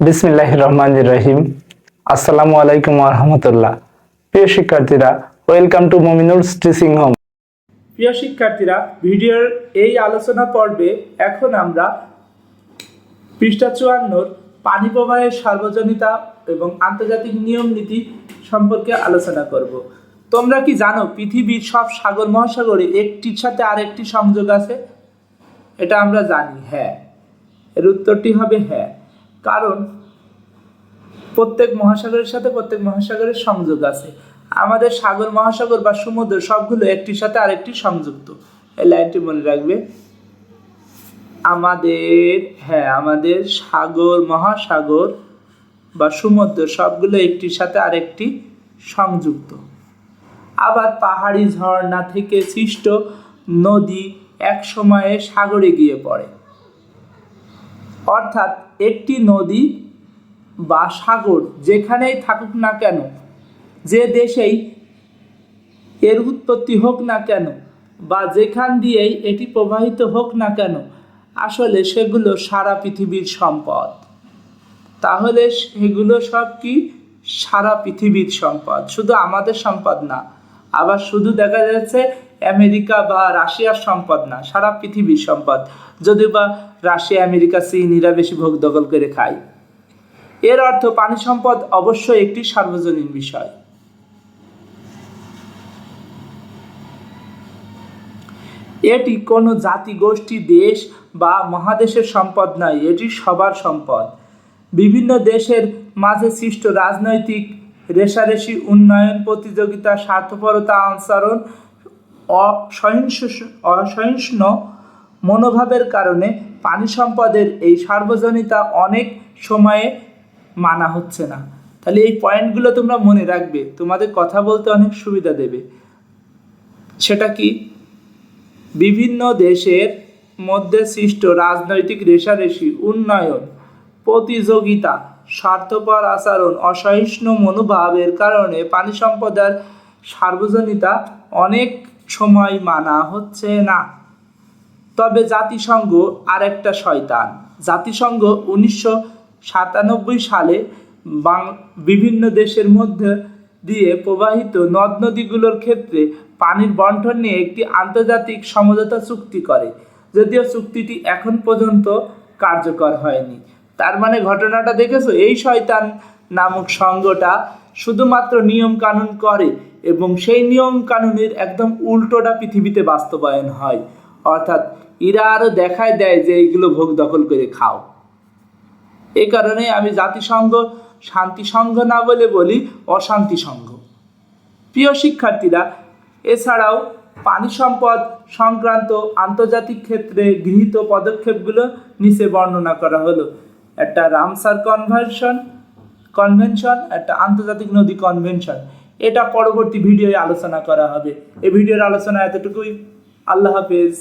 বিসমিল্লাহ রহমান রহিম আসসালামু আলাইকুম রহমতুল্লাহ। প্রিয় শিক্ষার্থীরা, welcome to Mominul teaching home. প্রিয় শিক্ষার্থীরা, ভিডিওর এই আলোচনা পর্বে এখন আমরা পৃষ্ঠা চুয়ান্নর পানি প্রবাহের সার্বজনীতা এবং আন্তর্জাতিক নিয়ম নীতি সম্পর্কে আলোচনা করব। তোমরা কি জানো, পৃথিবীর সব সাগর মহাসাগরে একটির সাথে আরেকটি সংযোগ আছে? এটা আমরা জানি হ্যাঁ। এর উত্তরটি হবে হ্যাঁ। কারণ প্রত্যেক মহাসাগরের সাথে প্রত্যেক মহাসাগরের সংযোগ আছে। আমাদের সাগর, মহাসাগর বা সমুদ্র সবগুলো একটির সাথে আরেকটি সংযুক্ত। এই লাইনটি মনে রাখবে। আমাদের হ্যাঁ আমাদের সাগর, মহাসাগর বা সমুদ্র সবগুলো একটির সাথে আরেকটি সংযুক্ত। আবার পাহাড়ি ঝর্ণা থেকে সৃষ্ট নদী এক সময়ে সাগরে গিয়ে পড়ে। অর্থাৎ একটি নদী বা সাগর যেখানেই থাকুক না কেন, যে দেশেই এর উৎপত্তি হোক না কেন বা যেখান দিয়েই এটি প্রবাহিত হোক না কেন, আসলে সেগুলো সারা পৃথিবীর সম্পদ। তাহলে সেগুলো সব কি সারা পৃথিবীর সম্পদ? শুধু আমাদের সম্পদ না, আবার শুধু দেখা যাচ্ছে আমেরিকা বা রাশিয়ার সম্পদ না, সারা পৃথিবীর সম্পদ। যদি বা রাশিয়া, আমেরিকা চীনিরা বেশি ভোগ দখল করে খায়। এর অর্থ পানি সম্পদ অবশ্যই একটি সার্বজনীন বিষয়। এটি কোনো জাতি, গোষ্ঠী, দেশ বা মহাদেশের সম্পদ নয়, এটি সবার সম্পদ। বিভিন্ন দেশের মাঝে সৃষ্ট রাজনৈতিক রেশারেশি, উন্নয়ন, প্রতিযোগিতা, স্বার্থপরতা, আচরণ অসহিংস অসহিষ্ণু মনোভাবের কারণে পানি সম্পদের এই সার্বজনীতা অনেক সময়ে মানা হচ্ছে না। তাহলে এই পয়েন্টগুলো তোমরা মনে রাখবে, তোমাদের কথা বলতে অনেক সুবিধা দেবে। সেটা কি? বিভিন্ন দেশের মধ্যে সৃষ্ট রাজনৈতিক রেশারেশি, উন্নয়ন, প্রতিযোগিতা, স্বার্থপর আচরণ, অসহিষ্ণু মনোভাবের কারণে পানি সম্পদের সার্বজনীতা অনেক সময় মানা হচ্ছে না। তবে জাতিসংঘ আরেকটা শয়তান। জাতিসংঘ উনিশশো সাতানব্বই সালে বাং বিভিন্ন দেশের মধ্যে দিয়ে প্রবাহিত নদ নদীগুলোর ক্ষেত্রে পানির বন্টন নিয়ে একটি আন্তর্জাতিক সমঝোতা চুক্তি করে। যদিও চুক্তিটি এখন পর্যন্ত কার্যকর হয়নি। তার মানে ঘটনাটা দেখেছ? এই শয়তান নামক সংঘটা শুধুমাত্র নিয়ম কানুন করে। এবং সেই নিয়ম কানুনের একদম উল্টোটা পৃথিবীতে বাস্তবায়ন হয়। অর্থাৎ এরা আরও দেখায় দেয় যে এইগুলো ভোগ দখল করে খাও। এই কারণে আমি জাতিসংঘ শান্তি সংঘ না বলে বলি অশান্তি সংঘ প্রিয় শিক্ষার্থীরা, এছাড়াও পানি সম্পদ সংক্রান্ত আন্তর্জাতিক ক্ষেত্রে গৃহীত পদক্ষেপগুলো নিচে বর্ণনা করা হলো। একটা রামসার কনভেনশন কনভেনশন একটা আন্তর্জাতিক নদী কনভেনশন এটা পরবর্তী ভিডিওয়ে আলোচনা করা হবে। এই ভিডিওর আলোচনা এতটুকুই। আল্লাহ হাফেজ।